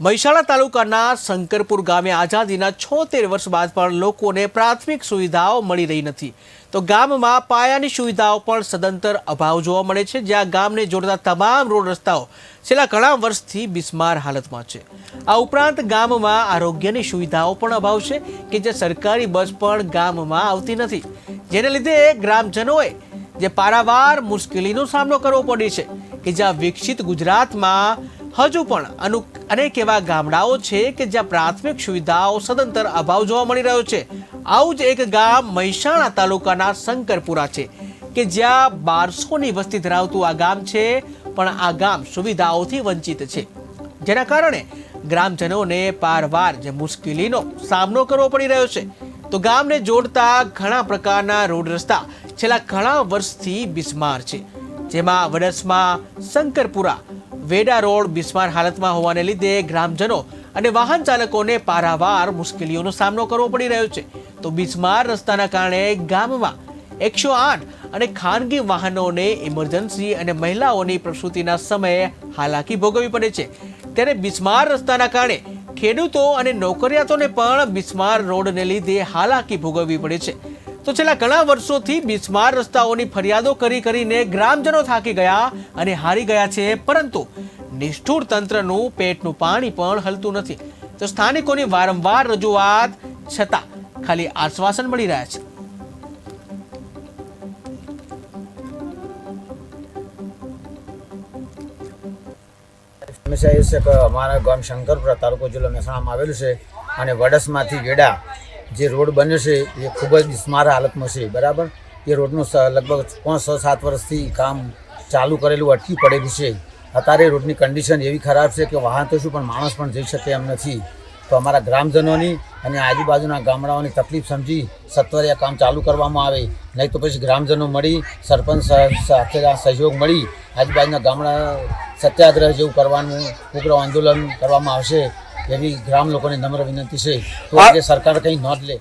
મહેસાણા તાલુકાના શંકરપુર ગામે આઝાદીના છોતેર વર્ષ બાદ પણ લોકોને પ્રાથમિક સુવિધાઓ મળી રહી નથી. તો ગામમાં પાયાની સુવિધાઓ પણ સદંતર અભાવ જોવા મળે છે, જ્યાં ગામને જોડતા તમામ રોડ રસ્તાઓ છેલ્લા ઘણા વર્ષથી બિસ્માર હાલતમાં છે. આ ઉપરાંત ગામમાં આરોગ્યની સુવિધાઓ પણ અભાવ છે, કે જે સરકારી બસ પણ ગામમાં આવતી નથી. જેને લીધે ગ્રામજનોએ જે પારાવાર મુશ્કેલીનો સામનો કરવો પડે છે, કે જ્યાં વિકસિત ગુજરાતમાં હજુ પણ અનુ અનેક એવા ગામડાઓ છે કે જ્યાં પ્રાથમિક સુવિધાઓ સદંતર અભાવ જોવા મળી રહ્યો છે. આવું જ એક ગામ મહેસાણા તાલુકાના શંકરપુરા છે, કે જ્યાં બારસોની વસ્તી ધરાવતું આ ગામ છે, પણ આ ગામ સુવિધાઓથી વંચિત છે. જેના કારણે ગ્રામજનોને પારવાર જે મુશ્કેલીનો સામનો કરવો પડી રહ્યો છે. તો ગામને જોડતા ઘણા પ્રકારના રોડ રસ્તા છેલ્લા ઘણા વર્ષથી બિસ્માર છે. જેમાં વડસમાં શંકરપુરા વેડા રોડ બિસ્માર હાલતમાં હોવાને લીધે ગ્રામજનો અને વાહન ચાલકોને પારાવાર મુશ્કેલીઓનો સામનો કરવો પડી રહ્યો છે. તો બિસ્માર રસ્તાના કારણે ગામમાં એકસો આઠ અને ખાનગી વાહનોને ઇમરજન્સી અને મહિલાઓની પ્રસૂતિના સમયે હાલાકી ભોગવવી પડે છે. ત્યારે બિસ્માર રસ્તાના કારણે ખેડૂતો અને નોકરિયાતોને પણ બિસ્માર રોડને લીધે હાલાકી ભોગવવી પડે છે. તો છેલ્લા ઘણા વર્ષોથી બિસ્માર રસ્તાઓની ફરિયાદો કરી કરીને ગ્રામજનો થાકી ગયા અને હારી ગયા છે, પરંતુ નિષ્ઠુર તંત્રનું પેટનું પાણી પણ હલતું નથી. તો સ્થાનિકોની વારંવાર રજૂઆત છતાં ખાલી આશ્વાસન મળી રહ્યા છે. સમસ્યા એ છે કે અમારા ગામ શંકરપુરા તાલુકો જિલ્લો મહેસાણામાં આવેલું છે અને વડસમાંથી વેડા જે રોડ બન્યો છે, એ ખૂબ જ બિસ્માર હાલતમાં છે, બરાબર? એ રોડનું લગભગ પાંચ છ, સાત વર્ષથી કામ ચાલુ કરેલું, અટકી પડેલું છે. અત્યારે રોડની કન્ડિશન એવી ખરાબ છે કે વાહન તો શું, પણ માણસ પણ જઈ શકે એમ નથી. તો અમારા ગ્રામજનોની અને આજુબાજુના ગામડાઓની તકલીફ સમજી સત્વરે આ કામ ચાલુ કરવામાં આવે. નહીં તો પછી ગ્રામજનો મળી, સરપંચ સાથે સહયોગ મળી, આજુબાજુના ગામડા સત્યાગ્રહ જેવું કરવાનું, ઉગ્ર આંદોલન કરવામાં આવશે. એવી ગ્રામ લોકોની નમ્ર વિનંતી છે તો આજે સરકાર કંઈ નોંધ લે